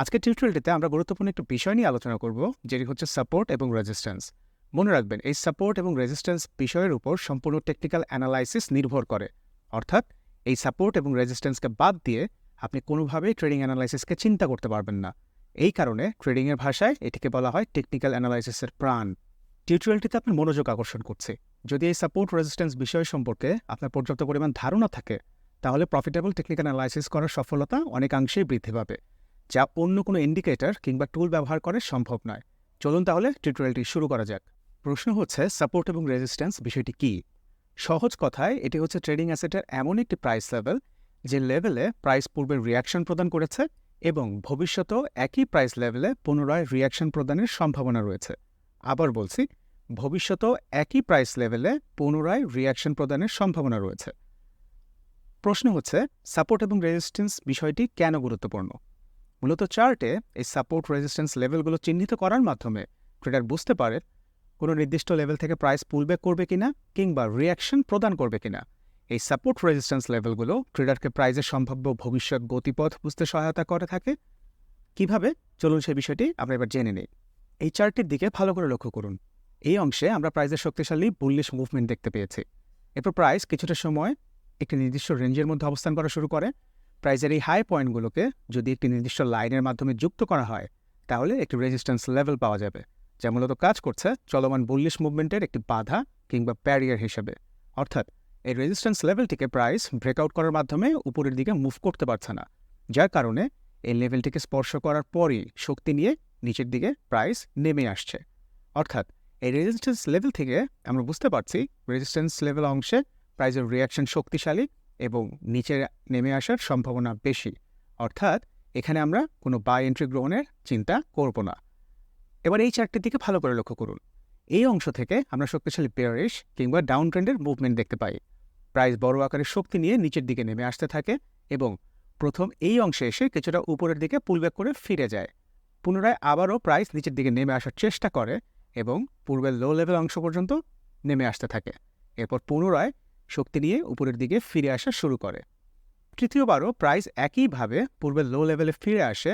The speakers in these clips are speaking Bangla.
আজকের টিউটোরিয়ালটিতে আমরা গুরুত্বপূর্ণ একটি বিষয় নিয়ে আলোচনা করব, যেটি হচ্ছে সাপোর্ট এবং রেজিস্ট্যান্স মনে রাখবেন, এই সাপোর্ট এবং রেজিস্ট্যান্স বিষয়ের উপর সম্পূর্ণ টেকনিক্যাল অ্যানালাইসিস নির্ভর করে। অর্থাৎ, এই সাপোর্ট এবং রেজিস্ট্যান্সকে বাদ দিয়ে আপনি কোনোভাবেই ট্রেডিং অ্যানালাইসিসকে চিন্তা করতে পারবেন না। এই কারণে ট্রেডিংয়ের ভাষায় এটিকে বলা হয় টেকনিক্যাল অ্যানালাইসিসের প্রাণ। টিউটোরিয়ালটিতে আপনার মনোযোগ আকর্ষণ করছে। যদি এই সাপোর্ট রেজিস্ট্যান্স বিষয় সম্পর্কে আপনার পর্যাপ্ত পরিমাণ ধারণা থাকে, তাহলে প্রফিটেবল টেকনিক্যাল অ্যানালাইসিস করার সফলতা অনেকাংশেই বৃদ্ধি পাবে। যা অন্য কোনো ইন্ডিকেটর কিংবা টুল ব্যবহার করে সম্ভব নয়। চলুন তাহলে টিউটোরিয়ালটি শুরু করা যাক। প্রশ্ন হচ্ছে সাপোর্ট এবং রেজিস্ট্যান্স বিষয়টি কী? সহজ কথায়, এটি হচ্ছে ট্রেডিং অ্যাসেটের এমন একটি প্রাইস লেভেল যে লেভেলে প্রাইস পূর্বে রিয়াকশন প্রদান করেছে এবং ভবিষ্যতেও একই প্রাইস লেভেলে পুনরায় রিয়াকশন প্রদানের সম্ভাবনা রয়েছে। আবার বলছি, ভবিষ্যতেও একই প্রাইস লেভেলে পুনরায় রিয়াকশন প্রদানের সম্ভাবনা রয়েছে। প্রশ্ন হচ্ছে সাপোর্ট এবং রেজিস্ট্যান্স বিষয়টি কেন গুরুত্বপূর্ণ? মূলত চার্টে এই সাপোর্ট রেজিস্ট্যান্স লেভেলগুলো চিহ্নিত করার মাধ্যমে ট্রেডার বুঝতে পারে কোনো নির্দিষ্ট লেভেল থেকে প্রাইস পুলব্যাক করবে কিনা কিংবা রিয়াকশন প্রদান করবে কিনা। এই সাপোর্ট রেজিস্ট্যান্স লেভেলগুলো ট্রেডারকে প্রাইজের সম্ভাব্য ভবিষ্যৎ গতিপথ বুঝতে সহায়তা করে থাকে। কীভাবে? চলুন সেই বিষয়টি আমরা এবার জেনে নিই। এই চার্টটির দিকে ভালো করে লক্ষ্য করুন। এই অংশে আমরা প্রাইজের শক্তিশালী বুল্লিশ মুভমেন্ট দেখতে পেয়েছি। এরপর প্রাইস কিছুটা সময় একটি নির্দিষ্ট রেঞ্জের মধ্যে অবস্থান করা শুরু করে। প্রাইজের এই হাই পয়েন্টগুলোকে যদি একটি নির্দিষ্ট লাইনের মাধ্যমে যুক্ত করা হয়, তাহলে একটি রেজিস্ট্যান্স লেভেল পাওয়া যাবে, যা মূলত কাজ করছে চলমান বুল্লিশ মুভমেন্টের একটি বাধা কিংবা প্যারিয়ার হিসেবে। অর্থাৎ, এই রেজিস্ট্যান্স লেভেলটিকে প্রাইস ব্রেকআউট করার মাধ্যমে উপরের দিকে মুভ করতে পারছে না, যার কারণে এই লেভেলটিকে স্পর্শ করার পরই শক্তি নিয়ে নিচের দিকে প্রাইস নেমে আসছে। অর্থাৎ, এই রেজিস্ট্যান্স লেভেল থেকে আমরা বুঝতে পারছি রেজিস্ট্যান্স লেভেল অংশে প্রাইজের রিয়াকশন শক্তিশালী এবং নিচে নেমে আসার সম্ভাবনা বেশি। অর্থাৎ এখানে আমরা কোনো বাই এন্ট্রি গ্রহণের চিন্তা করব না। এবার এই চারটির দিকে ভালো করে লক্ষ্য করুন। এই অংশ থেকে আমরা শক্তিশালী পেয়ারিশ কিংবা ডাউন ট্রেন্ডের মুভমেন্ট দেখতে পাই। প্রাইস বড় আকারের শক্তি নিয়ে নিচের দিকে নেমে আসতে থাকে এবং প্রথম এই অংশে এসে কিছুটা উপরের দিকে পুলব্যাক করে ফিরে যায়। পুনরায় আবারও প্রাইস নিচের দিকে নেমে আসার চেষ্টা করে এবং পূর্বের লো লেভেল অংশ পর্যন্ত নেমে আসতে থাকে। এরপর পুনরায় শক্তি নিয়ে উপরের দিকে ফিরে আসা শুরু করে। তৃতীয়বারও প্রাইস একইভাবে পূর্বের লো লেভেলে ফিরে আসে,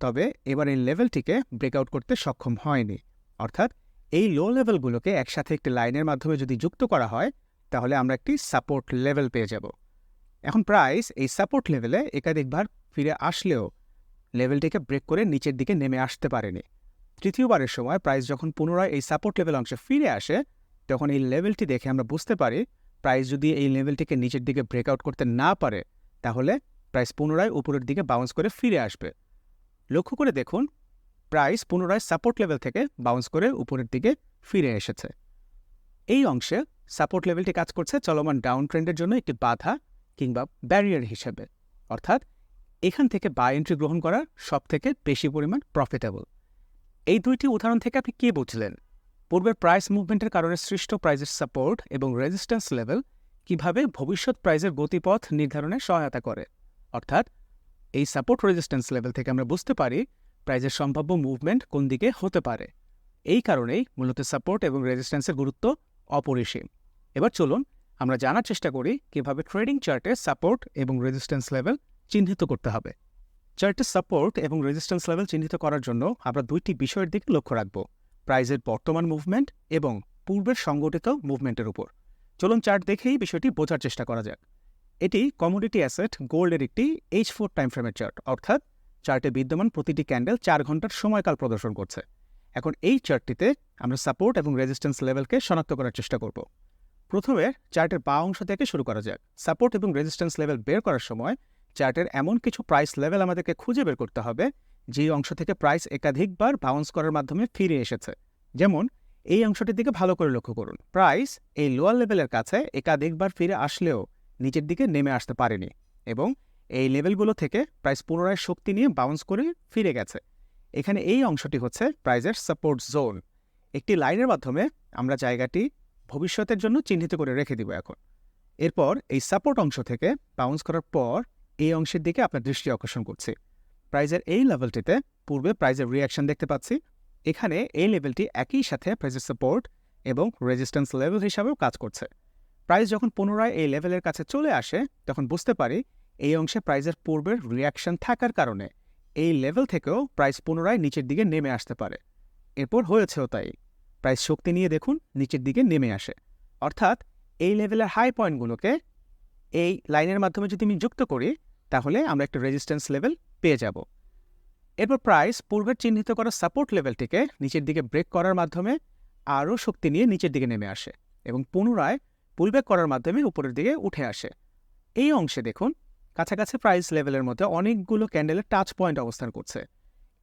তবে এবার এই লেভেলটিকে ব্রেকআউট করতে সক্ষম হয়নি। অর্থাৎ এই লো লেভেলগুলোকে একসাথে একটি লাইনের মাধ্যমে যদি যুক্ত করা হয়, তাহলে আমরা একটি সাপোর্ট লেভেল পেয়ে যাব। এখন প্রাইস এই সাপোর্ট লেভেলে একাধিকবার ফিরে আসলেও লেভেলটিকে ব্রেক করে নিচের দিকে নেমে আসতে পারেনি। তৃতীয়বারের সময় প্রাইস যখন পুনরায় এই সাপোর্ট লেভেল অংশে ফিরে আসে, তখন এই লেভেলটি দেখে আমরা বুঝতে পারি প্রাইস যদি এই লেভেলটিকে নিচের দিকে ব্রেকআউট করতে না পারে, তাহলে প্রাইস পুনরায় উপরের দিকে বাউন্স করে ফিরে আসবে। লক্ষ্য করে দেখুন প্রাইস পুনরায় সাপোর্ট লেভেল থেকে বাউন্স করে উপরের দিকে ফিরে এসেছে। এই অংশে সাপোর্ট লেভেলটি কাজ করছে চলমান ডাউন ট্রেন্ডের জন্য একটি বাধা কিংবা ব্যারিয়ার হিসেবে। অর্থাৎ এখান থেকে বাই এন্ট্রি গ্রহণ করা সব থেকে বেশি পরিমাণ প্রফিটেবল এই দুইটি উদাহরণ থেকে আপনি কী বুঝলেন? পূর্বের প্রাইস মুভমেন্টের কারণে সৃষ্ট প্রাইজের সাপোর্ট এবং রেজিস্ট্যান্স লেভেল কীভাবে ভবিষ্যৎ প্রাইজের গতিপথ নির্ধারণে সহায়তা করে। অর্থাৎ, এই সাপোর্ট রেজিস্ট্যান্স লেভেল থেকে আমরা বুঝতে পারি প্রাইজের সম্ভাব্য মুভমেন্ট কোন দিকে হতে পারে। এই কারণেই মূলত সাপোর্ট এবং রেজিস্ট্যান্সের গুরুত্ব অপরিসীম। এবার চলুন আমরা জানার চেষ্টা করি কীভাবে ট্রেডিং চার্টে সাপোর্ট এবং রেজিস্ট্যান্স লেভেল চিহ্নিত করতে হবে। চার্টে সাপোর্ট এবং রেজিস্ট্যান্স লেভেল চিহ্নিত করার জন্য আমরা দুইটি বিষয়ের দিকে লক্ষ্য রাখব। প্রাইজের বর্তমান মুভমেন্ট এবং পূর্বের সংগঠিত মুভমেন্টের উপর। চলুন চার্ট দেখেই বিষয়টি বোঝার চেষ্টা করা যাক। এটি কমোডিটি অ্যাসেট গোল্ডের একটি এইচ ফোর টাইম ফ্রেমের চার্ট অর্থাৎ চার্টে বিদ্যমান প্রতিটি ক্যান্ডেল চার ঘণ্টার সময়কাল প্রদর্শন করছে। এখন এই চার্টটিতে আমরা সাপোর্ট এবং রেজিস্ট্যান্স লেভেলকে শনাক্ত করার চেষ্টা করব। প্রথমে চার্টের বা অংশ থেকে শুরু করা যাক। সাপোর্ট এবং রেজিস্ট্যান্স লেভেল বের করার সময় চার্টের এমন কিছু প্রাইস লেভেল আমাদেরকে খুঁজে বের করতে হবে যেই অংশ থেকে প্রাইস একাধিকবার বাউন্স করার মাধ্যমে ফিরে এসেছে। যেমন, এই অংশটির দিকে ভালো করে লক্ষ্য করুন। প্রাইস এই লোয়ার লেভেলের কাছে একাধিকবার ফিরে আসলেও নিচের দিকে নেমে আসতে পারেনি এবং এই লেভেলগুলো থেকে প্রাইস পুনরায় শক্তি নিয়ে বাউন্স করে ফিরে গেছে। এখানে এই অংশটি হচ্ছে প্রাইজের সাপোর্ট জোন একটি লাইনের মাধ্যমে আমরা জায়গাটি ভবিষ্যতের জন্য চিহ্নিত করে রেখে দিব এখন। এরপর এই সাপোর্ট অংশ থেকে বাউন্স করার পর এই অংশের দিকে আপনার দৃষ্টি আকর্ষণ করছি। প্রাইজের এই লেভেলটিতে পূর্বে প্রাইজের রিয়াকশন দেখতে পাচ্ছি। এখানে এই লেভেলটি একই সাথে প্রাইজের সাপোর্ট এবং রেজিস্ট্যান্স লেভেল হিসাবেও কাজ করছে। প্রাইস যখন পুনরায় এই লেভেলের কাছে চলে আসে, তখন বুঝতে পারি এই অংশে প্রাইজের পূর্বের রিয়াকশন থাকার কারণে এই লেভেল থেকেও প্রাইস পুনরায় নিচের দিকে নেমে আসতে পারে। এরপর হয়েছেও তাই। প্রাইস শক্তি নিয়ে দেখুন, নিচের দিকে নেমে আসে। অর্থাৎ এই লেভেলের হাই পয়েন্টগুলোকে এই লাইনের মাধ্যমে যদি আমি যুক্ত করি, তাহলে আমরা একটা রেজিস্ট্যান্স লেভেল পেয়ে যাব। এরপর প্রাইস পূর্বের চিহ্নিত করা সাপোর্ট লেভেলটিকে নিচের দিকে ব্রেক করার মাধ্যমে আরও শক্তি নিয়ে নিচের দিকে নেমে আসে এবং পুনরায় পুলব্যাক করার মাধ্যমে উপরের দিকে উঠে আসে। এই অংশে দেখুন, কাছাকাছি প্রাইস লেভেলের মধ্যে অনেকগুলো ক্যান্ডেলের টাচ পয়েন্ট অবস্থান করছে।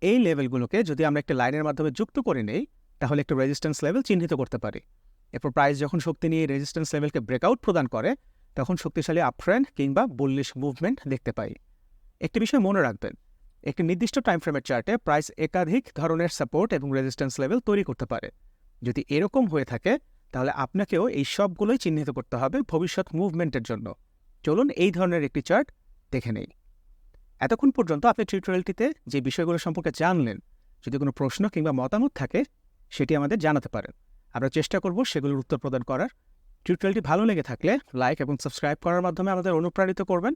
এই লেভেলগুলোকে যদি আমরা একটা লাইনের মাধ্যমে যুক্ত করে নেই, তাহলে একটা রেজিস্ট্যান্স লেভেল চিহ্নিত করতে পারি। এরপর প্রাইস যখন শক্তি নিয়ে রেজিস্ট্যান্স লেভেলকে ব্রেকআউট প্রদান করে, তখন শক্তিশালী আপট্রেন্ড কিংবা বুল্লিশ মুভমেন্ট দেখতে পাই। একটি বিষয় মনে রাখবেন, একটি নির্দিষ্ট টাইম ফ্রেমের চার্টে প্রাইস একাধিক ধরনের সাপোর্ট এবং রেজিস্ট্যান্স লেভেল তৈরি করতে পারে। যদি এরকম হয়ে থাকে, তাহলে আপনাকেও এই সবগুলোই চিহ্নিত করতে হবে ভবিষ্যৎ মুভমেন্টের জন্য। চলুন এই ধরনের একটি চার্ট দেখে নেই। এতক্ষণ পর্যন্ত আপনি টিউটোরিয়ালটিতে যে বিষয়গুলো সম্পর্কে জানলেন, যদি কোনো প্রশ্ন কিংবা মতামত থাকে, সেটি আমাদের জানাতে পারেন। আমরা চেষ্টা করব সেগুলোর উত্তর প্রদান করার। টিউটোরিয়ালটি ভালো লেগে থাকলে লাইক এবং সাবস্ক্রাইব করার মাধ্যমে আমাদের অনুপ্রাণিত করবেন।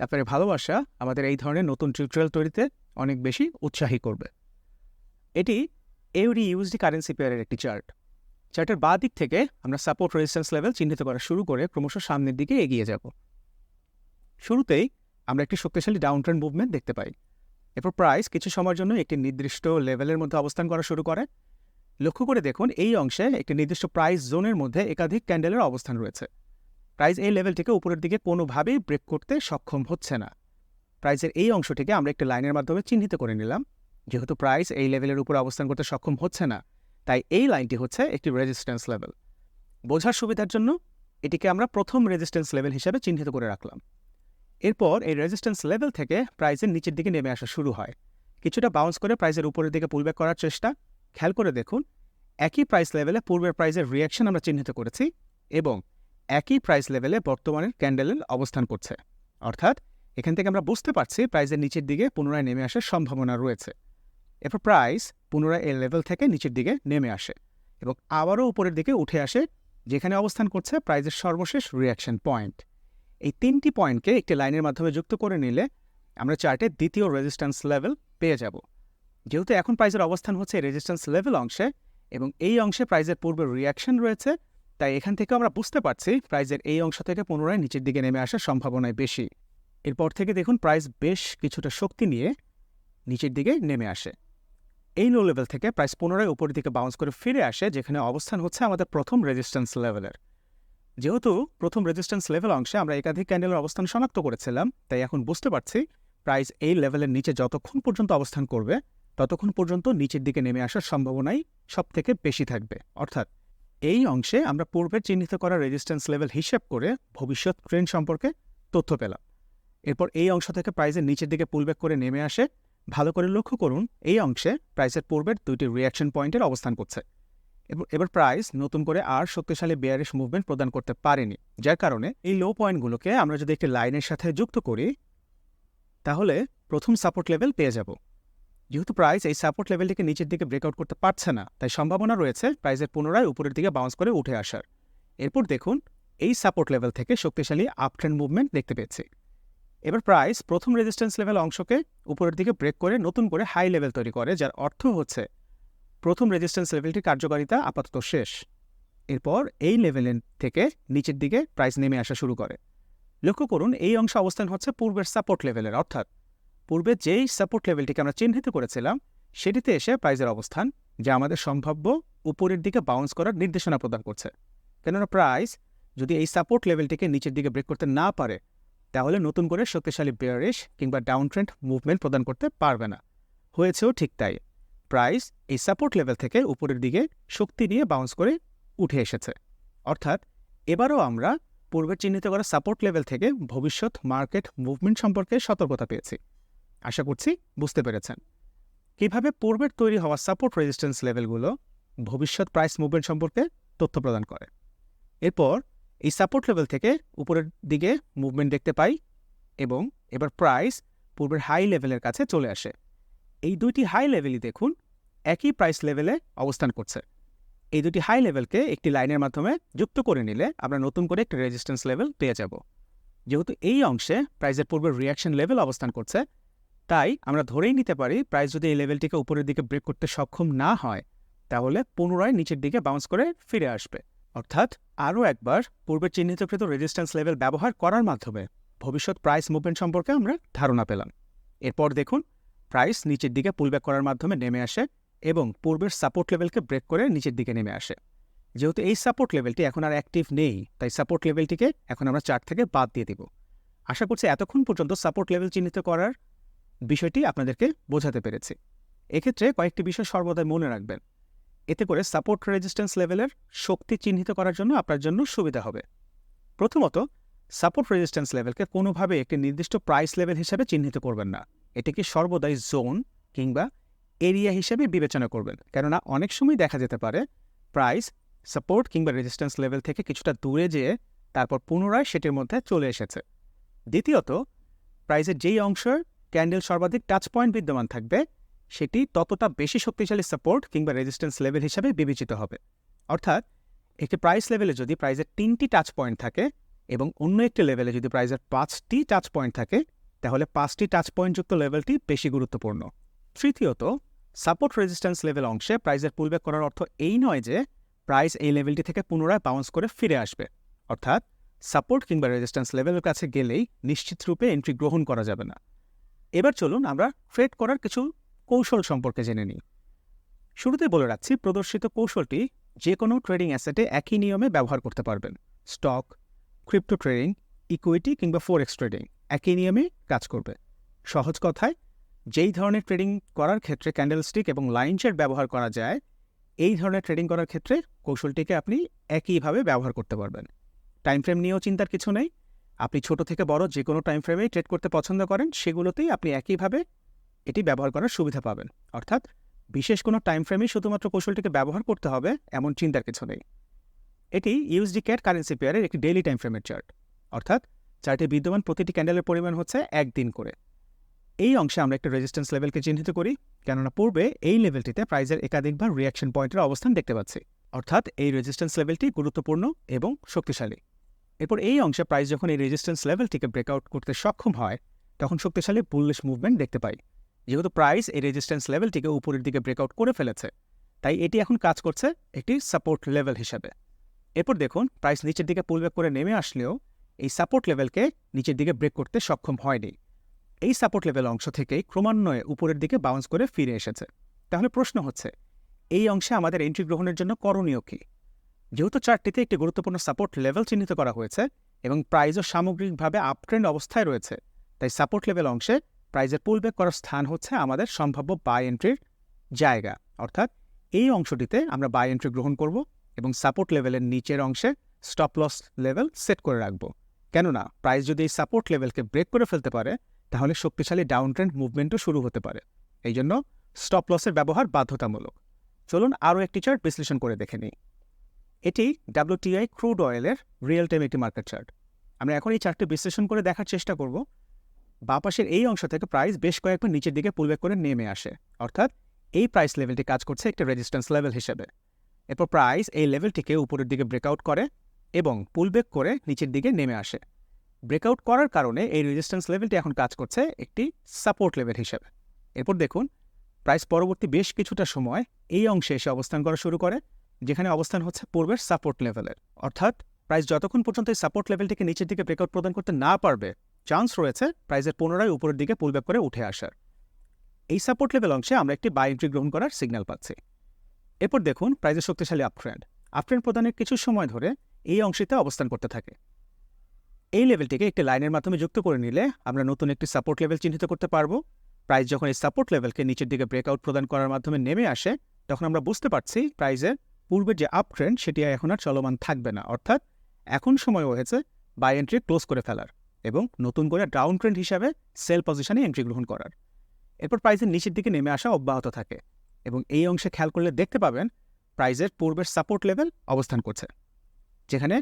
আপনার ভালোবাসা আমাদের এই ধরনের নতুন টিউটোরিয়াল তৈরিতে অনেক বেশি উৎসাহী করবে। এটি এউডি ইউএসডি কারেন্সি পেয়ারের একটি চার্ট চার্টের বাঁ দিক থেকে আমরা সাপোর্ট রেজিস্ট্যান্স লেভেল চিহ্নিত করা শুরু করে ক্রমশ সামনের দিকে এগিয়ে যাব। শুরুতেই আমরা একটি শক্তিশালী ডাউন ট্রেন্ড মুভমেন্ট দেখতে পাই। এরপর প্রাইস কিছু সময়ের জন্য একটি নির্দিষ্ট লেভেলের মধ্যে অবস্থান করা শুরু করে। লক্ষ্য করে দেখুন এই অংশে একটি নির্দিষ্ট প্রাইস জোনের মধ্যে একাধিক ক্যান্ডেলের অবস্থান রয়েছে। প্রাইস এই লেভেলটিকে উপরের দিকে কোনোভাবেই ব্রেক করতে সক্ষম হচ্ছে না। প্রাইসের এই অংশটিকে আমরা একটি লাইনের মাধ্যমে চিহ্নিত করে নিলাম। যেহেতু প্রাইস এই লেভেলের উপর অবস্থান করতে সক্ষম হচ্ছে না, তাই এই লাইনটি হচ্ছে একটি রেজিস্ট্যান্স লেভেল বোঝার সুবিধার জন্য এটিকে আমরা প্রথম রেজিস্ট্যান্স লেভেল হিসেবে চিহ্নিত করে রাখলাম। এরপর এই রেজিস্ট্যান্স লেভেল থেকে প্রাইসের নিচের দিকে নেমে আসা শুরু হয়। কিছুটা বাউন্স করে প্রাইসের উপরের দিকে পুলব্যাক করার চেষ্টা। খেয়াল করে দেখুন, একই প্রাইস লেভেলে পূর্বের প্রাইসের রিয়াকশন আমরা চিহ্নিত করেছি এবং একই প্রাইস লেভেলে বর্তমানের ক্যান্ডেলের অবস্থান করছে। অর্থাৎ এখান থেকে আমরা বুঝতে পারছি প্রাইসের নিচের দিকে পুনরায় নেমে আসার সম্ভাবনা রয়েছে। এরপর প্রাইস পুনরায় এই লেভেল থেকে নিচের দিকে নেমে আসে এবং আবারও উপরের দিকে উঠে আসে, যেখানে অবস্থান করছে প্রাইজের সর্বশেষ রিয়াকশন পয়েন্ট এই তিনটি পয়েন্টকে একটি লাইনের মাধ্যমে যুক্ত করে নিলে আমরা চার্টে দ্বিতীয় রেজিস্ট্যান্স লেভেল পেয়ে যাব। যেহেতু এখন প্রাইজের অবস্থান হচ্ছে রেজিস্ট্যান্স লেভেল অংশে এবং এই অংশে প্রাইজের পূর্বে রিয়াকশন রয়েছে তাই এখান থেকে আমরা বুঝতে পারছি প্রাইজের এই অংশ থেকে পুনরায় নিচের দিকে নেমে আসার সম্ভাবনায় বেশি। এরপর থেকে দেখুন প্রাইস বেশ কিছুটা শক্তি নিয়ে নিচের দিকে নেমে আসে। এই লো লেভেল থেকে প্রাইস পুনরায় উপরের দিকে বাউন্স করে ফিরে আসে, যেখানে অবস্থান হচ্ছে আমাদের প্রথম রেজিস্ট্যান্স লেভেলের যেহেতু প্রথম রেজিস্ট্যান্স লেভেল অংশে আমরা একাধিক ক্যান্ডেলের অবস্থান শনাক্ত করেছিলাম, তাই এখন বুঝতে পারছি প্রাইস এই লেভেলের নিচে যতক্ষণ পর্যন্ত অবস্থান করবে, ততক্ষণ পর্যন্ত নিচের দিকে নেমে আসার সম্ভাবনাই সব থেকে বেশি থাকবে। অর্থাৎ এই অংশে আমরা পূর্বে চিহ্নিত করা রেজিস্ট্যান্স লেভেল হিসেব করে ভবিষ্যৎ ট্রেন্ড সম্পর্কে তথ্য পেলাম। এরপর এই অংশ থেকে প্রাইসের নিচের দিকে পুলব্যাক করে নেমে আসে। ভালো করে লক্ষ্য করুন, এই অংশে প্রাইসের পূর্বের দুইটি রিয়াকশন পয়েন্টের অবস্থান করছে। এবং এবার প্রাইস নতুন করে আর শক্তিশালী বেয়ারিশ মুভমেন্ট প্রদান করতে পারেনি, যার কারণে এই লো পয়েন্টগুলোকে আমরা যদি একটি লাইনের সাথে যুক্ত করি, তাহলে প্রথম সাপোর্ট লেভেল পেয়ে যাব। যেহেতু প্রাইস এই সাপোর্ট লেভেলটিকে নিচের দিকে ব্রেকআউট করতে পারছে না, তাই সম্ভাবনা রয়েছে প্রাইসের পুনরায় উপরের দিকে বাউন্স করে উঠে আসার। এরপর দেখুন, এই সাপোর্ট লেভেল থেকে শক্তিশালী আপট্রেন্ড মুভমেন্ট দেখতে পেয়েছি। এবার প্রাইস প্রথম রেজিস্ট্যান্স লেভেল অংশকে উপরের দিকে ব্রেক করে নতুন করে হাই লেভেল তৈরি করে, যার অর্থ হচ্ছে প্রথম রেজিস্ট্যান্স লেভেলটির কার্যকারিতা আপাতত শেষ। এরপর এই লেভেলের থেকে নিচের দিকে প্রাইস নেমে আসা শুরু করে। লক্ষ্য করুন, এই অংশ অবস্থান হচ্ছে পূর্বের সাপোর্ট লেভেলের অর্থাৎ পূর্বে যেই সাপোর্ট লেভেলটিকে আমরা চিহ্নিত করেছিলাম, সেটিতে এসে প্রাইজের অবস্থান, যা আমাদের সম্ভাব্য উপরের দিকে বাউন্স করার নির্দেশনা প্রদান করছে। কেননা প্রাইস যদি এই সাপোর্ট লেভেলটিকে নিচের দিকে ব্রেক করতে না পারে, তাহলে নতুন করে শক্তিশালী বেয়ারিশ কিংবা ডাউন ট্রেন্ড মুভমেন্ট প্রদান করতে পারবে না। হয়েছেও ঠিক তাই। প্রাইস এই সাপোর্ট লেভেল থেকে উপরের দিকে শক্তি নিয়ে বাউন্স করে উঠে এসেছে। অর্থাৎ এবারও আমরা পূর্বে চিহ্নিত করা সাপোর্ট লেভেল থেকে ভবিষ্যৎ মার্কেট মুভমেন্ট সম্পর্কে সতর্কতা পেয়েছি। আশা করছি বুঝতে পেরেছেন। কীভাবে পূর্বের তৈরি হওয়া সাপোর্ট রেজিস্ট্যান্স লেভেলগুলো ভবিষ্যৎ প্রাইস মুভমেন্ট সম্পর্কে তথ্য প্রদান করে। এরপর এই সাপোর্ট লেভেল থেকে উপরের দিকে মুভমেন্ট দেখতে পাই এবং এবার প্রাইস পূর্বের হাই লেভেলের কাছে চলে আসে। এই দুইটি হাই লেভেলই দেখুন একই প্রাইস লেভেলে অবস্থান করছে। এই দুটি হাই লেভেলকে একটি লাইনের মাধ্যমে যুক্ত করে নিলে আমরা নতুন করে একটি রেজিস্ট্যান্স লেভেল পেয়ে যাব। যেহেতু এই অংশে প্রাইসের পূর্বের রিয়াকশন লেভেল অবস্থান করছে তাই আমরা ধরেই নিতে পারি প্রাইস যদি এই লেভেলটিকে উপরের দিকে ব্রেক করতে সক্ষম না হয়, তাহলে পুনরায় নিচের দিকে বাউন্স করে ফিরে আসবে। অর্থাৎ আরও একবার পূর্বে চিহ্নিতকৃত রেজিস্ট্যান্স লেভেল ব্যবহার করার মাধ্যমে ভবিষ্যৎ প্রাইস মুভমেন্ট সম্পর্কে আমরা ধারণা পেলাম। এরপর দেখুন প্রাইস নিচের দিকে পুলব্যাক করার মাধ্যমে নেমে আসে এবং পূর্বের সাপোর্ট লেভেলকে ব্রেক করে নিচের দিকে নেমে আসে। যেহেতু এই সাপোর্ট লেভেলটি এখন আর অ্যাক্টিভ নেই, তাই সাপোর্ট লেভেলটিকে এখন আমরা চার্ট থেকে বাদ দিয়ে দিব। আশা করছি এতক্ষণ পর্যন্ত সাপোর্ট লেভেল চিহ্নিত করার বিষয়টি আপনাদেরকে বোঝাতে পেরেছি। এক্ষেত্রে কয়েকটি বিষয় সর্বদাই মনে রাখবেন। এতে করে সাপোর্ট রেজিস্ট্যান্স লেভেলের শক্তি চিহ্নিত করার জন্য আপনার জন্য সুবিধা হবে। প্রথমত সাপোর্ট রেজিস্ট্যান্স লেভেলকে কোনোভাবে একটি নির্দিষ্ট প্রাইস লেভেল হিসাবে চিহ্নিত করবেন না। এটিকে সর্বদাই জোন কিংবা এরিয়া হিসেবে বিবেচনা করবেন। কেননা, অনেক সময় দেখা যেতে পারে প্রাইস সাপোর্ট কিংবা রেজিস্ট্যান্স লেভেল থেকে কিছুটা দূরে যেয়ে তারপর পুনরায় সেটির মধ্যে চলে এসেছে। দ্বিতীয়ত প্রাইসের যেই অংশের ক্যান্ডেল সর্বাধিক টাচ পয়েন্ট বিদ্যমান থাকবে। সেটি ততটা বেশি শক্তিশালী সাপোর্ট কিংবা রেজিস্ট্যান্স লেভেল হিসাবে বিবেচিত হবে। অর্থাৎ একটি প্রাইস লেভেলে যদি প্রাইজের তিনটি টাচ পয়েন্ট থাকে এবং অন্য একটি লেভেলে যদি প্রাইজের পাঁচটি টাচ পয়েন্ট থাকে, তাহলে পাঁচটি টাচ পয়েন্টযুক্ত লেভেলটি বেশি গুরুত্বপূর্ণ। তৃতীয়ত সাপোর্ট রেজিস্ট্যান্স লেভেল অংশে প্রাইজের পুলব্যাক করার অর্থ এই নয় যে প্রাইস এই লেভেলটি থেকে পুনরায় বাউন্স করে ফিরে আসবে। অর্থাৎ সাপোর্ট কিংবা রেজিস্ট্যান্স লেভেলের কাছে গেলেই নিশ্চিত রূপে এন্ট্রি গ্রহণ করা যাবে না। এবার চলুন আমরা ট্রেড করার কিছু কৌশল সম্পর্কে জেনে নিই। শুরুতে বলে রাখছি, প্রদর্শিত কৌশলটি যে কোনো ট্রেডিং অ্যাসেটে একই নিয়মে ব্যবহার করতে পারবেন। স্টক ক্রিপ্টো ট্রেডিং ইকুইটি কিংবা ফোরেক্স ট্রেডিং একই নিয়মে কাজ করবে। সহজ কথায়, যেই ধরনের ট্রেডিং করার ক্ষেত্রে ক্যান্ডেলস্টিক এবং লাইন চার্ট ব্যবহার করা যায়, এই ধরনের ট্রেডিং করার ক্ষেত্রে কৌশলটিকে আপনি একইভাবে ব্যবহার করতে পারবেন। টাইম ফ্রেম নিয়েও চিন্তার কিছু নেই। আপনি ছোট থেকে বড় যে কোনো টাইম ফ্রেমেই ট্রেড করতে পছন্দ করেন, সেগুলোতেই আপনি একইভাবে এটি ব্যবহার করার সুবিধা পাবেন। অর্থাৎ বিশেষ কোনো টাইম ফ্রেমেই শুধুমাত্র কৌশলটিকে ব্যবহার করতে হবে, এমন চিন্তার কিছু নেই। এটি ইউএসডি ক্যাট কারেন্সি পেয়ারের একটি ডেইলি টাইম ফ্রেমের চার্ট অর্থাৎ চার্টে বিদ্যমান প্রতিটি ক্যান্ডেলের পরিমাণ হচ্ছে একদিন করে। এই অংশে আমরা একটা রেজিস্ট্যান্স লেভেলকে চিহ্নিত করি, কেননা পূর্বে এই লেভেলটিতে প্রাইজের একাধিকবার রিয়াকশন পয়েন্টের অবস্থান দেখতে পাচ্ছি। অর্থাৎ এই রেজিস্ট্যান্স লেভেলটি গুরুত্বপূর্ণ এবং শক্তিশালী। এরপর এই অংশে প্রাইস যখন এই রেজিস্ট্যান্স লেভেলটিকে ব্রেকআউট করতে সক্ষম হয়, তখন শক্তিশালী বুল্লিশ মুভমেন্ট দেখতে পাই। যেহেতু প্রাইস এই রেজিস্ট্যান্স লেভেলটিকে উপরের দিকে ব্রেকআউট করে ফেলেছে, তাই এটি এখন কাজ করছে একটি সাপোর্ট লেভেল হিসাবে। এরপর দেখুন প্রাইস নিচের দিকে পুলব্যাক করে নেমে আসলেও এই সাপোর্ট লেভেলকে নিচের দিকে ব্রেক করতে সক্ষম হয়নি। এই সাপোর্ট লেভেল অংশ থেকেই ক্রমান্বয়ে উপরের দিকে বাউন্স করে ফিরে এসেছে। তাহলে প্রশ্ন হচ্ছে, এই অংশে আমাদের এন্ট্রি গ্রহণের জন্য করণীয় কী? যেহেতু চার্টটিতে একটি গুরুত্বপূর্ণ সাপোর্ট লেভেল চিহ্নিত করা হয়েছে এবং প্রাইজও সামগ্রিকভাবে আপট্রেন্ড অবস্থায় রয়েছে, তাই সাপোর্ট লেভেল অংশে প্রাইজের পুলব্যাক করার স্থান হচ্ছে আমাদের সম্ভাব্য বাই এন্ট্রির জায়গা। অর্থাৎ এই অংশটিতে আমরা বাই এন্ট্রি গ্রহণ করব এবং সাপোর্ট লেভেলের নিচের অংশে স্টপ লস লেভেল সেট করে রাখব। কেননা প্রাইস যদি এই সাপোর্ট লেভেলকে ব্রেক করে ফেলতে পারে, তাহলে শক্তিশালী ডাউন ট্রেন্ড মুভমেন্টও শুরু হতে পারে। এই জন্য স্টপ লসের ব্যবহার বাধ্যতামূলক। চলুন আরও একটি চার্ট বিশ্লেষণ করে দেখে নিই। এটি ডাব্লিউটিআই ক্রুড অয়েলের রিয়েল টাইম একটি মার্কেট চার্ট আমরা এখন এই চার্টটি বিশ্লেষণ করে দেখার চেষ্টা করব। বাপাশের এই অংশ থেকে প্রাইস বেশ কয়েকবার নিচের দিকে পুলব্যাক করে নেমে আসে। অর্থাৎ এই প্রাইস লেভেলটি কাজ করছে একটা রেজিস্ট্যান্স লেভেল হিসেবে। এরপর প্রাইস এই লেভেলটিকে উপরের দিকে ব্রেকআউট করে এবং পুলব্যাক করে নিচের দিকে নেমে আসে। ব্রেকআউট করার কারণে এই রেজিস্ট্যান্স লেভেলটি এখন কাজ করছে একটি সাপোর্ট লেভেল হিসেবে। এরপর দেখুন প্রাইস পরবর্তী বেশ কিছুটা সময় এই অংশে এসে অবস্থান করা শুরু করে। যেখানে অবস্থান হচ্ছে পূর্বের সাপোর্ট লেভেলের অর্থাৎ প্রাইস যতক্ষণ পর্যন্ত এই সাপোর্ট লেভেলটিকে নিচের দিকে ব্রেকআউট প্রদান করতে না পারবে চান্স রয়েছে প্রাইসের পুনরায় উপরের দিকে পুলব্যাক করে উঠে আসার। এই সাপোর্ট লেভেল অংশে আমরা একটি বাই এন্ট্রি গ্রহণ করার সিগন্যাল পাচ্ছি। এরপর দেখুন প্রাইজের শক্তিশালী আপট্রেন্ড আপট্রেন্ড প্রদানের কিছু সময় ধরে এই অংশটিতে অবস্থান করতে থাকে। এই লেভেলটিকে একটি লাইনের মাধ্যমে যুক্ত করে নিলে আমরা নতুন একটি সাপোর্ট লেভেল চিহ্নিত করতে পারব। প্রাইস যখন এই সাপোর্ট লেভেলকে নিচের দিকে ব্রেকআউট প্রদান করার মাধ্যমে নেমে আসে, তখন আমরা বুঝতে পারছি প্রাইজের পূর্বের যে আপ ট্রেন্ড সেটি এখন আর চলমান থাকবে না। অর্থাৎ এখন সময় হয়েছে বাই এন্ট্রি ক্লোজ করে ফেলার এবং নতুন করে ডাউন ট্রেন্ড হিসাবে সেল পজিশনে এন্ট্রি গ্রহণ করার। এরপর প্রাইসের নিচের দিকে নেমে আসা অব্যাহত থাকে এবং এই অংশে খেয়াল করলে দেখতে পাবেন প্রাইজের পূর্বের সাপোর্ট লেভেল অবস্থান করছে, যেখানে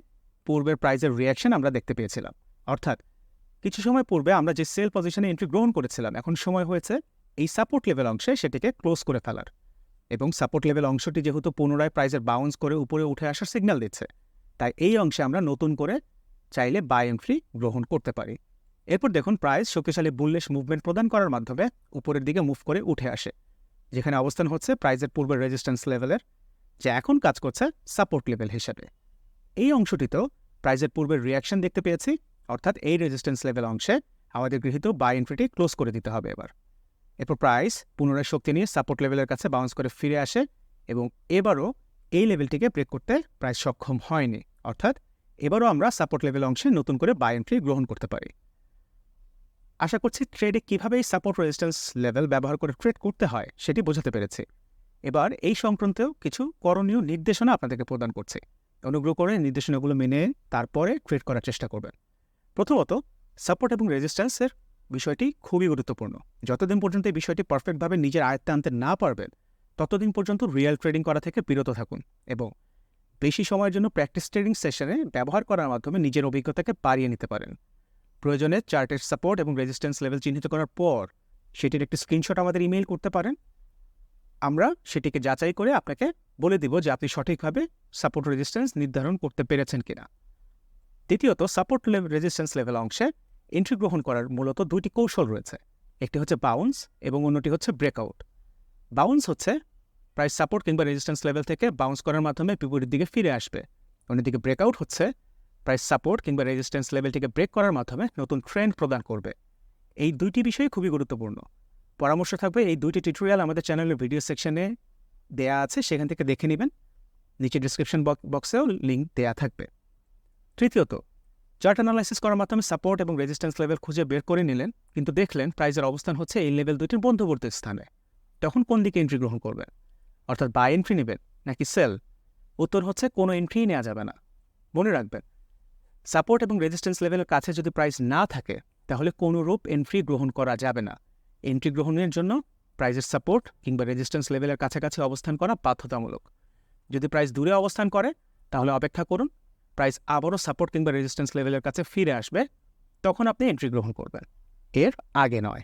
পূর্বের প্রাইজের রিয়াকশন আমরা দেখতে পেয়েছিলাম। অর্থাৎ কিছু সময় পূর্বে আমরা যে সেল পজিশনে এন্ট্রি গ্রহণ করেছিলাম, এখন সময় হয়েছে এই সাপোর্ট লেভেল অংশে সেটিকে ক্লোজ করে ফেলার। এবং সাপোর্ট লেভেল অংশটি যেহেতু পুনরায় প্রাইজের বাউন্স করে উপরে উঠে আসার সিগন্যাল দিচ্ছে, তাই এই অংশে আমরা নতুন করে চাইলে বাই এন্ট্রি গ্রহণ করতে পারি। এরপর দেখুন প্রাইস শক্তিশালী বুল্লেশ মুভমেন্ট প্রদান করার মাধ্যমে উপরের দিকে মুভ করে উঠে আসে, যেখানে অবস্থান হচ্ছে প্রাইজের পূর্বের রেজিস্ট্যান্স লেভেলের যা এখন কাজ করছে সাপোর্ট লেভেল হিসেবে। এই অংশটিতেও প্রাইজের পূর্বের রিয়াকশন দেখতে পেয়েছি, অর্থাৎ এই রেজিস্ট্যান্স লেভেল অংশে আমাদের গৃহীত বাই এন্ট্রিটি ক্লোজ করে দিতে হবে এবার। এরপর প্রাইস পুনরায় শক্তি নিয়ে সাপোর্ট লেভেলের কাছে বাউন্স করে ফিরে আসে এবং এবারও এই লেভেলটিকে ব্রেক করতে প্রায় সক্ষম হয়নি। অর্থাৎ এবারও আমরা সাপোর্ট লেভেল অংশে নতুন করে বাই এন্ট্রি গ্রহণ করতে পারি। আশা করছি ট্রেডে কীভাবে এই সাপোর্ট রেজিস্ট্যান্স লেভেল ব্যবহার করে ট্রেড করতে হয় সেটি বোঝাতে পেরেছি। এবার এই সংক্রান্তেও কিছু করণীয় নির্দেশনা আপনাদেরকে প্রদান করছে। অনুগ্রহ করে নির্দেশনাগুলো মেনে তারপরে ট্রেড করার চেষ্টা করবেন। প্রথমত সাপোর্ট এবং রেজিস্ট্যান্সের বিষয়টি খুবই গুরুত্বপূর্ণ। যতদিন পর্যন্ত এই বিষয়টি পারফেক্টভাবে নিজের আয়ত্তে আনতে না পারবেন, ততদিন পর্যন্ত রিয়েল ট্রেডিং করা থেকে বিরত থাকুন এবং বেশি সময়ের জন্য প্র্যাকটিস ট্রেডিং সেশনে ব্যবহার করার মাধ্যমে নিজের অভিজ্ঞতাকে বাড়িয়ে নিতে পারেন। প্রয়োজনে চার্টের সাপোর্ট এবং রেজিস্ট্যান্স লেভেল চিহ্নিত করার পর সেটির একটি স্ক্রিনশট আমাদের ইমেইল করতে পারেন। আমরা সেটিকে যাচাই করে আপনাকে বলে দিব যে আপনি সঠিকভাবে সাপোর্ট রেজিস্ট্যান্স নির্ধারণ করতে পেরেছেন কিনা। দ্বিতীয়ত সাপোর্ট রেজিস্ট্যান্স লেভেল অংশে এন্ট্রি গ্রহণ করার মূলত দুইটি কৌশল রয়েছে। একটি হচ্ছে বাউন্স এবং অন্যটি হচ্ছে ব্রেকআউট বাউন্স হচ্ছে প্রাইস সাপোর্ট কিংবা রেজিস্ট্যান্স লেভেল থেকে বাউন্স করার মাধ্যমে বিপরীত দিকে ফিরে আসবে। অন্যদিকে ব্রেকআউট হচ্ছে প্রাইস সাপোর্ট কিংবা রেজিস্ট্যান্স লেভেলটিকে ব্রেক করার মাধ্যমে নতুন ট্রেন্ড প্রদান করবে। এই দুইটি বিষয় খুবই গুরুত্বপূর্ণ। পরামর্শ থাকবে এই দুইটি টিউটোরিয়াল আমাদের চ্যানেলের ভিডিও সেকশনে দেয়া আছে, সেখান থেকে দেখে নেবেন। নিচে ডিসক্রিপশন বক্সেও লিঙ্ক দেয়া থাকবে। তৃতীয়ত চার্ট অ্যানালাইসিস করার মাধ্যমে সাপোর্ট এবং রেজিস্ট্যান্স লেভেল খুঁজে বের করে নিলেন, কিন্তু দেখলেন প্রাইজের অবস্থান হচ্ছে এই লেভেল দুইটির মধ্যবর্তী স্থানে। তখন কোন দিকে এন্ট্রি গ্রহণ করবেন? অর্থাৎ বাই এন্ট্রি নেবেন নাকি সেল উত্তর হচ্ছে কোনো এন্ট্রিই নেওয়া যাবে না। মনে রাখবেন, সাপোর্ট এবং রেজিস্ট্যান্স লেভেলের কাছে যদি প্রাইস না থাকে, তাহলে কোনো রূপ এন্ট্রি গ্রহণ করা যাবে না। এন্ট্রি গ্রহণের জন্য প্রাইজের সাপোর্ট কিংবা রেজিস্ট্যান্স লেভেলের কাছাকাছি অবস্থান করা বাধ্যতামূলক। যদি প্রাইস দূরে অবস্থান করে, তাহলে অপেক্ষা করুন। প্রাইস আবারও সাপোর্ট কিংবা রেজিস্ট্যান্স লেভেলের কাছে ফিরে আসবে, তখন আপনি এন্ট্রি গ্রহণ করবেন। এর আগে নয়।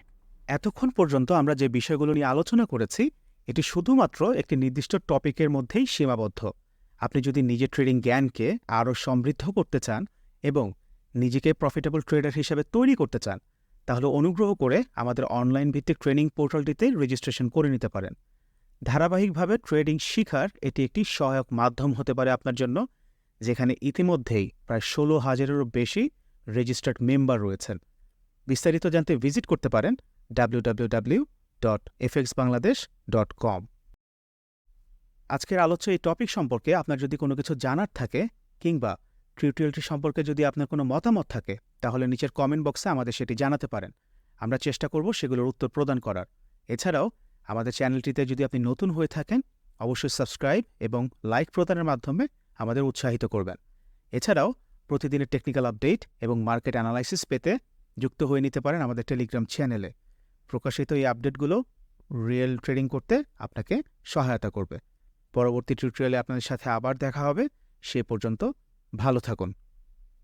এতক্ষণ পর্যন্ত আমরা যে বিষয়গুলো নিয়ে আলোচনা করেছি, এটি শুধুমাত্র একটি নির্দিষ্ট টপিকের মধ্যেই সীমাবদ্ধ। আপনি যদি নিজের ট্রেডিং জ্ঞানকে আরও সমৃদ্ধ করতে চান এবং নিজেকে প্রফিটেবল ট্রেডার হিসেবে তৈরি করতে চান, তাহলে অনুগ্রহ করে আমাদের অনলাইন ভিত্তিক ট্রেনিং পোর্টালটিতে রেজিস্ট্রেশন করে নিতে পারেন। ধারাবাহিকভাবে ট্রেডিং শিখার এটি একটি সহায়ক মাধ্যম হতে পারে আপনার জন্য। যেখানে ইতিমধ্যেই প্রায় ষোলো হাজারেরও বেশি রেজিস্টার্ড মেম্বার রয়েছেন। বিস্তারিত জানতে ভিজিট করতে পারেন W dot FX Bangladesh dot com আজকের আলোচ্য এই টপিক সম্পর্কে আপনার যদি কোনো কিছু জানার থাকে কিংবা টিউটোরিয়ালটি সম্পর্কে যদি আপনার কোনো মতামত থাকে, তাহলে নিচের কমেন্ট বক্সে আমাদের সেটি জানাতে পারেন। আমরা চেষ্টা করব সেগুলোর উত্তর প্রদান করার। এছাড়াও আমাদের চ্যানেলটিতে যদি আপনি নতুন হয়ে থাকেন, অবশ্যই সাবস্ক্রাইব এবং লাইক প্রদানের মাধ্যমে আমাদের উৎসাহিত করবেন। এছাড়াও প্রতিদিনের টেকনিক্যাল আপডেট এবং মার্কেট অ্যানালাইসিস পেতে যুক্ত হয়ে নিতে পারেন আমাদের টেলিগ্রাম চ্যানেলে প্রকাশিত এই আপডেটগুলো রিয়েল ট্রেডিং করতে আপনাকে সহায়তা করবে। পরবর্তী টিউটোরিয়ালে আপনাদের সাথে আবার দেখা হবে। সে পর্যন্ত ভালো থাকুন।